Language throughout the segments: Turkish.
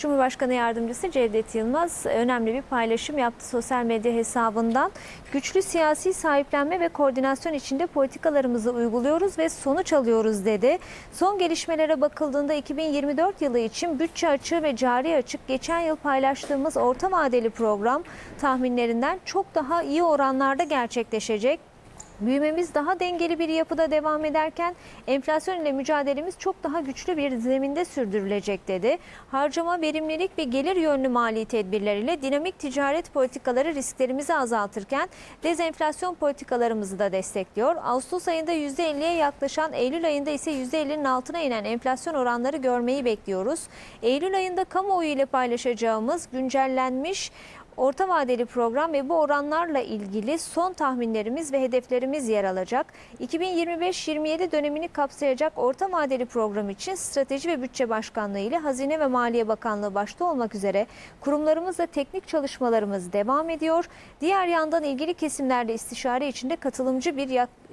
Cumhurbaşkanı Yardımcısı Cevdet Yılmaz önemli bir paylaşım yaptı sosyal medya hesabından. Güçlü siyasi sahiplenme ve koordinasyon içinde politikalarımızı uyguluyoruz ve sonuç alıyoruz dedi. Son gelişmelere bakıldığında 2024 yılı için bütçe açığı ve cari açık geçen yıl paylaştığımız orta vadeli program tahminlerinden çok daha iyi oranlarda gerçekleşecek. Büyümemiz daha dengeli bir yapıda devam ederken enflasyon ile mücadelemiz çok daha güçlü bir zeminde sürdürülecek dedi. Harcama, verimlilik ve gelir yönlü mali tedbirler ile dinamik ticaret politikaları risklerimizi azaltırken dezenflasyon politikalarımızı da destekliyor. Ağustos ayında %50'ye yaklaşan, Eylül ayında ise %50'nin altına inen enflasyon oranları görmeyi bekliyoruz. Eylül ayında kamuoyu ile paylaşacağımız güncellenmiş Orta vadeli program ve bu oranlarla ilgili son tahminlerimiz ve hedeflerimiz yer alacak. 2025-27 dönemini kapsayacak orta vadeli program için Strateji ve Bütçe Başkanlığı ile Hazine ve Maliye Bakanlığı başta olmak üzere kurumlarımızla teknik çalışmalarımız devam ediyor. Diğer yandan ilgili kesimlerle istişare içinde katılımcı bir yaklaşım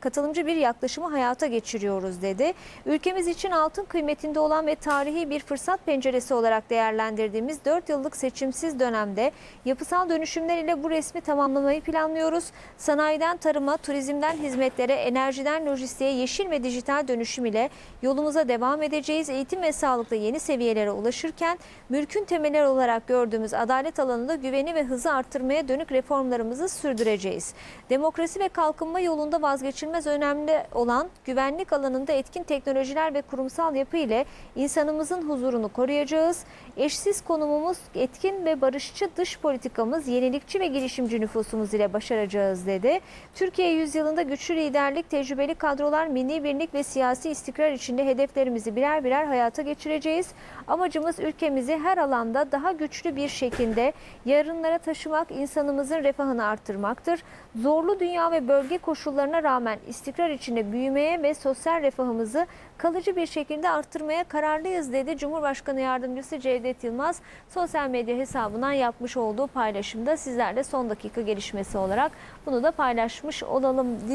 katılımcı bir yaklaşımı hayata geçiriyoruz dedi. Ülkemiz için altın kıymetinde olan ve tarihi bir fırsat penceresi olarak değerlendirdiğimiz 4 yıllık seçimsiz dönemde yapısal dönüşümler ile bu resmi tamamlamayı planlıyoruz. Sanayiden tarıma, turizmden hizmetlere, enerjiden lojistiğe, yeşil ve dijital dönüşüm ile yolumuza devam edeceğiz. Eğitim ve sağlıkta yeni seviyelere ulaşırken mülkün temeller olarak gördüğümüz adalet alanında güveni ve hızı arttırmaya dönük reformlarımızı sürdüreceğiz. Demokrasi ve kalkınma yolunda vazgeçilmez önemli olan güvenlik alanında etkin teknolojiler ve kurumsal yapı ile insanımızın huzurunu koruyacağız. Eşsiz konumumuz etkin ve barışçı dış politikamız, yenilikçi ve girişimci nüfusumuz ile başaracağız dedi. Türkiye yüzyılında güçlü liderlik, tecrübeli kadrolar, milli birlik ve siyasi istikrar içinde hedeflerimizi birer birer hayata geçireceğiz. Amacımız ülkemizi her alanda daha güçlü bir şekilde yarınlara taşımak, insanımızın refahını arttırmaktır. Zorlu dünya ve bölge koşullarına rağmen istikrar içinde büyümeye ve sosyal refahımızı kalıcı bir şekilde arttırmaya kararlıyız dedi Cumhurbaşkanı Yardımcısı Cevdet Yılmaz sosyal medya hesabından yapmış olduğu paylaşımda sizlerle son dakika gelişmesi olarak bunu da paylaşmış olalım.